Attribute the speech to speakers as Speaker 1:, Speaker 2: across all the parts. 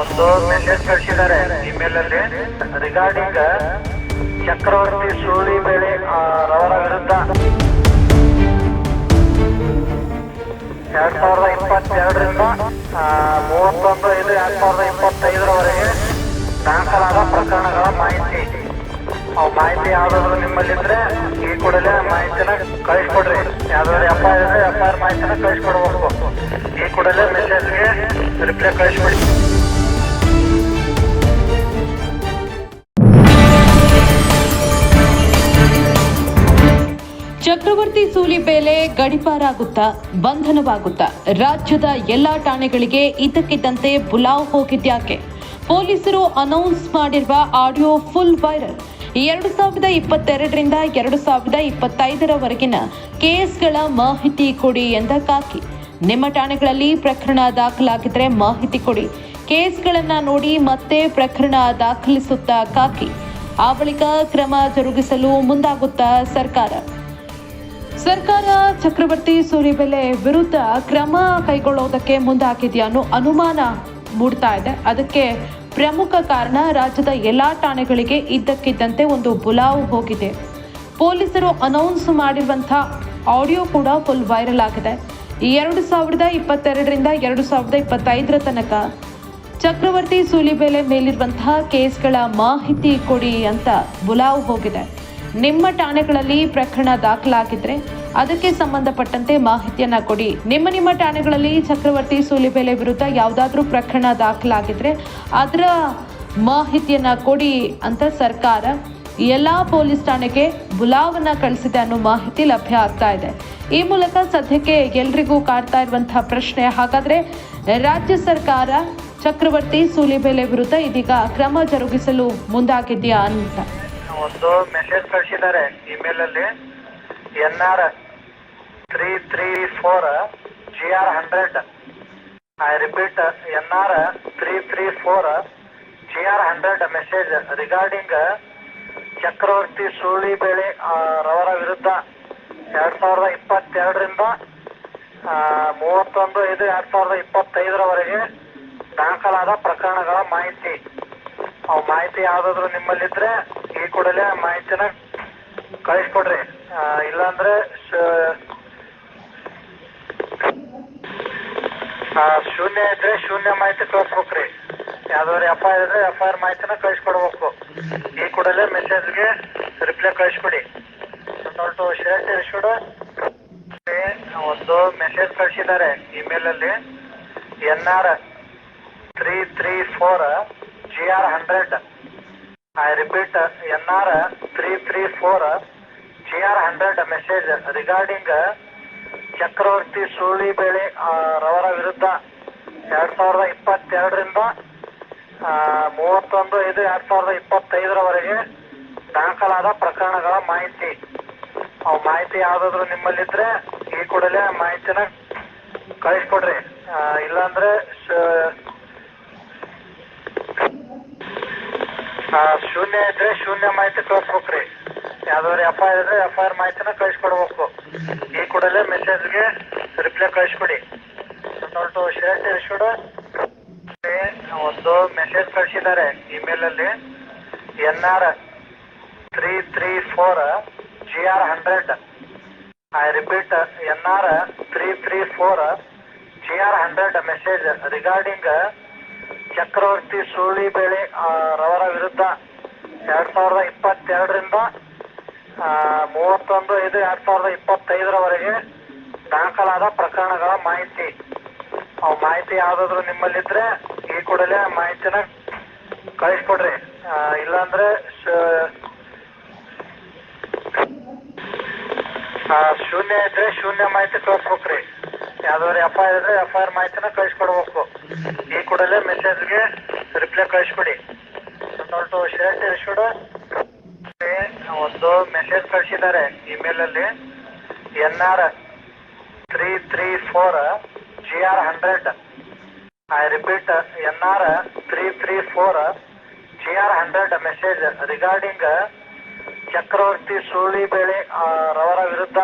Speaker 1: ಒಂದು ಮೆಸೇಜ್ ಕಳಿಸಿದ್ದಾರೆ. ಇಮೇಲ್ ಅಲ್ಲಿ ರಿಗಾರ್ಡಿಂಗ್ ಚಕ್ರವರ್ತಿ ಸುಳ್ಳಿ ಬೆಳೆ ರವರ ವಿರುದ್ಧ. ಎರಡ್ ಸಾವಿರದ ಇಪ್ಪತ್ತೆರಡರಿಂದ ಆ, ಮೂವತ್ತೊಂದು ಐದು ಎರಡ್ ಸಾವಿರದ ಇಪ್ಪತ್ತೈದರವರೆಗೆ ದಾಖಲಾದ ಪ್ರಕರಣಗಳ ಮಾಹಿತಿ. ಅವು ಮಾಹಿತಿ ಯಾವ್ದಾದ್ರು ನಿಮ್ಮಲ್ಲಿದ್ರೆ ಈ ಕೂಡಲೇ ಮಾಹಿತಿನ ಕಳಿಸ್ಕೊಡ್ರಿ. ಯಾವ್ದಾದ್ರು F I R F I R ಮಾಹಿತಿನ ಕಳಿಸ್ಕೊಡ್ಬೇಕು. ಈ ಕೂಡಲೇ ಮೆಸೇಜ್ಗೆ ರಿಪ್ಲೈ ಕಳಿಸ್ಕೊಡಿ.
Speaker 2: ಚಕ್ರವರ್ತಿ ಸೂಲಿಬೇಲೆ ಗಡಿಪಾರಾಗುತ್ತಾ, ಬಂಧನವಾಗುತ್ತಾ, ರಾಜ್ಯದ ಎಲ್ಲಾ ಠಾಣೆಗಳಿಗೆ ಇದ್ದಕ್ಕಿದ್ದಂತೆ ಬುಲಾವ್ ಹೋಗಿದ್ಯಾಕೆ? ಪೊಲೀಸರು ಅನೌನ್ಸ್ ಮಾಡಿರುವ ಆಡಿಯೋ ಫುಲ್ ವೈರಲ್ ಎರಡು ಸಾವಿರದ ಇಪ್ಪತ್ತೆರಡರಿಂದ ಎರಡು ಸಾವಿರದ ಇಪ್ಪತ್ತೈದರವರೆಗಿನ ಕೇಸ್ಗಳ ಮಾಹಿತಿ ಕೊಡಿ ಎಂದ ಕಾಕಿ. ನಿಮ್ಮ ಠಾಣೆಗಳಲ್ಲಿ ಪ್ರಕರಣ ದಾಖಲಾಗಿದ್ರೆ ಮಾಹಿತಿ ಕೊಡಿ. ಕೇಸ್ಗಳನ್ನ ನೋಡಿ ಮತ್ತೆ ಪ್ರಕರಣ ದಾಖಲಿಸುತ್ತಾ ಕಾಕಿ. ಆ ಬಳಿಕ ಕ್ರಮ ಜರುಗಿಸಲು ಮುಂದಾಗುತ್ತಾ ಸರ್ಕಾರ. ಸರ್ಕಾರ ಚಕ್ರವರ್ತಿ ಸೂರಿಬೆಲೆ ವಿರುದ್ಧ ಕ್ರಮ ಕೈಗೊಳ್ಳೋದಕ್ಕೆ ಮುಂದಾಗಿದೆಯಾ ಅನ್ನೋ ಅನುಮಾನ ಮೂಡ್ತಾ ಇದೆ. ಅದಕ್ಕೆ ಪ್ರಮುಖ ಕಾರಣ ರಾಜ್ಯದ ಎಲ್ಲಾ ಠಾಣೆಗಳಿಗೆ ಇದ್ದಕ್ಕಿದ್ದಂತೆ ಒಂದು ಬುಲಾವು ಹೋಗಿದೆ. ಪೊಲೀಸರು ಅನೌನ್ಸ್ ಮಾಡಿರುವಂಥ ಆಡಿಯೋ ಕೂಡ ಫುಲ್ ವೈರಲ್ ಆಗಿದೆ. ಎರಡು ಸಾವಿರದ ಇಪ್ಪತ್ತೆರಡರಿಂದ ಎರಡು ಸಾವಿರದ ಇಪ್ಪತ್ತೈದರ ತನಕ ಚಕ್ರವರ್ತಿ ಸೂಲಿಬೆಲೆ ಮೇಲಿರುವಂತಹ ಕೇಸ್ಗಳ ಮಾಹಿತಿ ಕೊಡಿ ಅಂತ ಬುಲಾವು ಹೋಗಿದೆ. ನಿಮ್ಮ ಠಾಣೆಗಳಲ್ಲಿ ಪ್ರಕರಣ ದಾಖಲಾಗಿದ್ರೆ ಅದಕ್ಕೆ ಸಂಬಂಧಪಟ್ಟಂತೆ ಮಾಹಿತಿಯನ್ನ ಕೊಡಿ. ನಿಮ್ಮ ನಿಮ್ಮ ಠಾಣೆಗಳಲ್ಲಿ ಚಕ್ರವರ್ತಿ ಸೂಲಿಬೆಲೆ ವಿರುದ್ಧ ಯಾವುದಾದ್ರೂ ಪ್ರಕರಣ ದಾಖಲಾಗಿದ್ರೆ ಅದರ ಮಾಹಿತಿಯನ್ನ ಕೊಡಿ ಅಂತ ಸರ್ಕಾರ ಎಲ್ಲಾ ಪೊಲೀಸ್ ಠಾಣೆಗೆ ಬುಲಾವನ್ನ ಕಳಿಸಿದೆ ಅನ್ನೋ ಮಾಹಿತಿ ಲಭ್ಯ ಆಗ್ತಾ ಇದೆ. ಈ ಮೂಲಕ ಸದ್ಯಕ್ಕೆ ಎಲ್ರಿಗೂ ಕಾಡ್ತಾ ಇರುವಂತಹ ಪ್ರಶ್ನೆ, ಹಾಗಾದ್ರೆ ರಾಜ್ಯ ಸರ್ಕಾರ ಚಕ್ರವರ್ತಿ ಸೂಲಿಬೆಲೆ ವಿರುದ್ಧ ಇದೀಗ ಕ್ರಮ ಜರುಗಿಸಲು ಮುಂದಾಗಿದೆಯಾ ಅಂತ.
Speaker 1: ಒಂದು ಮೆಸೇಜ್ ಕಳಿಸಿದ್ದಾರೆ ಇಮೇಲ್ ಅಲ್ಲಿ. N R three three four G R hundred I repeat N R three three four G R hundred message regarding Chakravarthy Sulibele ರವರ ವಿರುದ್ಧ ಎರಡ್ ಸಾವಿರದ ಇಪ್ಪತ್ತೆರಡರಿಂದ ಮೂವತ್ತೊಂದು ಐದು ಎರಡ್ ಸಾವಿರದ ಇಪ್ಪತ್ತೈದರವರೆಗೆ ದಾಖಲಾದ ಪ್ರಕರಣಗಳ ಮಾಹಿತಿ. ಅವು ಮಾಹಿತಿ ಯಾವ್ದಾದ್ರು ನಿಮ್ಮಲ್ಲಿದ್ರೆ ಈ ಕೂಡಲೇ ಮಾಹಿತಿನ ಕಳಿಸ್ಕೊಡ್ರಿ. ಇಲ್ಲಾಂದ್ರೆ ಶೂನ್ಯ ಇದ್ರೆ ಶೂನ್ಯ ಮಾಹಿತಿ ಕಳಿಸ್ಬೇಕ್ರಿ ಯಾವ್ದಾದ್ರು ಎಫ್ ಐ ಇದ್ರೆ ಎಫ್ ಐ ಆರ್ ಮಾಹಿತಿನ ಕಳಿಸ್ಕೊಡ್ಬೇಕು. ಈ ಕೂಡಲೇ ಮೆಸೇಜ್ಗೆ ರಿಪ್ಲೈ ಕಳಿಸ್ಕೊಡಿ. ಟು ಶೇರ್ ಒಂದು ಮೆಸೇಜ್ ಕಳಿಸಿದ್ದಾರೆ ಇಮೇಲ್ ಅಲ್ಲಿ. N R three three four G R hundred I repeat N R three three four G R hundred message regarding Chakravarthy Sulibele ರವರ ವಿರುದ್ಧ ಎರಡ್ ಸಾವಿರದ ಇಪ್ಪತ್ತೆರಡರಿಂದ ಮೂವತ್ತೊಂದು ಐದು ಎರಡ್ ಸಾವಿರದ ಇಪ್ಪತ್ತೈದರವರೆಗೆ ದಾಖಲಾದ ಪ್ರಕರಣಗಳ ಮಾಹಿತಿ. ಅವು ಮಾಹಿತಿ ಯಾವ್ದಾದ್ರು ನಿಮ್ಮಲ್ಲಿದ್ರೆ ಈ ಕೂಡಲೇ ಮಾಹಿತಿನ ಕಳಿಸ್ಕೊಡ್ರಿ. ಇಲ್ಲಾಂದ್ರೆ ಶ- ಆ, ಶೂನ್ಯ ಇದ್ರೆ ಶೂನ್ಯ ಮಾಹಿತಿ ಕಳಿಸ್ಬೇಕ್ರಿ ಯಾವ್ದಾದ್ರು ಎಫ್ ಐ ಆರ್ ಇದ್ರೆ ಎಫ್ ಐ ಆರ್ ಮಾಹಿತಿನ ಕಳಿಸ್ಕೊಡ್ಬೇಕು. ಈ ಕೂಡಲೇ ಮೆಸೇಜ್ಗೆ ರಿಪ್ಲೈ ಕಳಿಸ್ಕೊಡಿ. ಟು ಶರ್ಟ್ ಇಶ್ಯೂಡ್ ಒಂದು ಮೆಸೇಜ್ ಕಳಿಸಿದ್ದಾರೆ ಇಮೇಲ್ ಅಲ್ಲಿ. N R three three four G R hundred I repeat N R three three four G R hundred message regarding Chakravarthy Sulibele ವಿರುದ್ಧ ಎರಡ್ ಸಾವಿರದ ಇಪ್ಪತ್ತೆರಡರಿಂದ ಮೂವತ್ತೊಂದು ಐದು ಎರಡ್ ಸಾವಿರದ ಇಪ್ಪತ್ತೈದರವರೆಗೆ ದಾಖಲಾದ ಪ್ರಕರಣಗಳ ಮಾಹಿತಿ. ಆ ಮಾಹಿತಿ ಯಾವ್ದಾದ್ರು ನಿಮ್ಮಲ್ಲಿದ್ರೆ ಈ ಕೂಡಲೇ ಮಾಹಿತಿನ ಕಳಿಸ್ಕೊಡ್ರಿ. ಇಲ್ಲಾಂದ್ರೆ ಶೂನ್ಯ ಇದ್ರೆ ಶೂನ್ಯ ಮಾಹಿತಿ ಕಳಿಸ್ಬೇಕ್ರಿ ಯಾವ್ದಾದ್ರು ಎಫ್ ಐ ಆರ್ ಇದ್ರೆ ಎಫ್ ಐ ಆರ್ ಮಾಹಿತಿನ ಕಳಿಸ್ಕೊಡ್ಬೇಕು. ಈ ಕೂಡಲೇ ಮೆಸೇಜ್ಗೆ ರಿಪ್ಲೈ ಕಳಿಸ್ಕೊಡಿ. ಟು ಶ್ರೇಷ್ಠ ಇಶ್ಯೂಡ್ ಒಂದು ಮೆಸೇಜ್ ಕಳಿಸಿದ್ದಾರೆ ಇಮೇಲ್ ಅಲ್ಲಿ. N R three three four G R hundred I repeat N R three three four G R hundred message regarding Chakravarthy Sulibele ರವರ ವಿರುದ್ಧ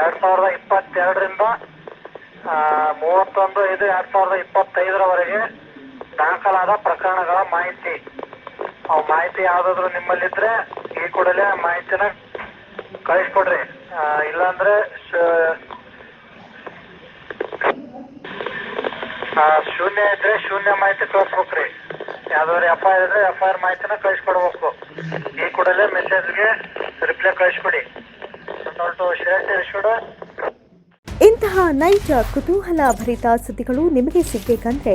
Speaker 1: ಎರಡ್ ಸಾವಿರದ ಇಪ್ಪತ್ತೆರಡರಿಂದ ಮೂವತ್ತೊಂದು ಐದು ಎರಡ್ ಸಾವಿರದ ಇಪ್ಪತ್ತೈದರವರೆಗೆ ದಾಖಲಾದ ಪ್ರಕರಣಗಳ ಮಾಹಿತಿ. ಅವು ಮಾಹಿತಿ ಯಾವ್ದಾದ್ರು ನಿಮ್ಮಲ್ಲಿದ್ರೆ ಈ ಕೂಡಲೇ ಮಾಹಿತಿನ ಕಳಿಸ್ಕೊಡ್ರಿ. ಇಲ್ಲಾಂದ್ರೆ ಶೂನ್ಯ ಇದ್ರೆ ಶೂನ್ಯ ಮಾಹಿತಿ ಕಳಿಸ್ಬೇಕ್ರಿ ಯಾವ್ದಾದ್ರು ಎಫ್ ಐ ಆರ್ ಇದ್ರೆ ಎಫ್ ಐ ಆರ್ ಮಾಹಿತಿನ ಕಳಿಸ್ಕೊಡ್ಬೇಕು. ಈ ಕೂಡಲೇ ಮೆಸೇಜ್ಗೆ ರಿಪ್ಲೈ ಕಳಿಸ್ಕೊಡಿ.
Speaker 3: ಇಂತಹ ನೈಜ ಕುತೂಹಲ ಭರಿತ ಸುದ್ದಿಗಳು ನಿಮಗೆ ಸಿಗಬೇಕಂದ್ರೆ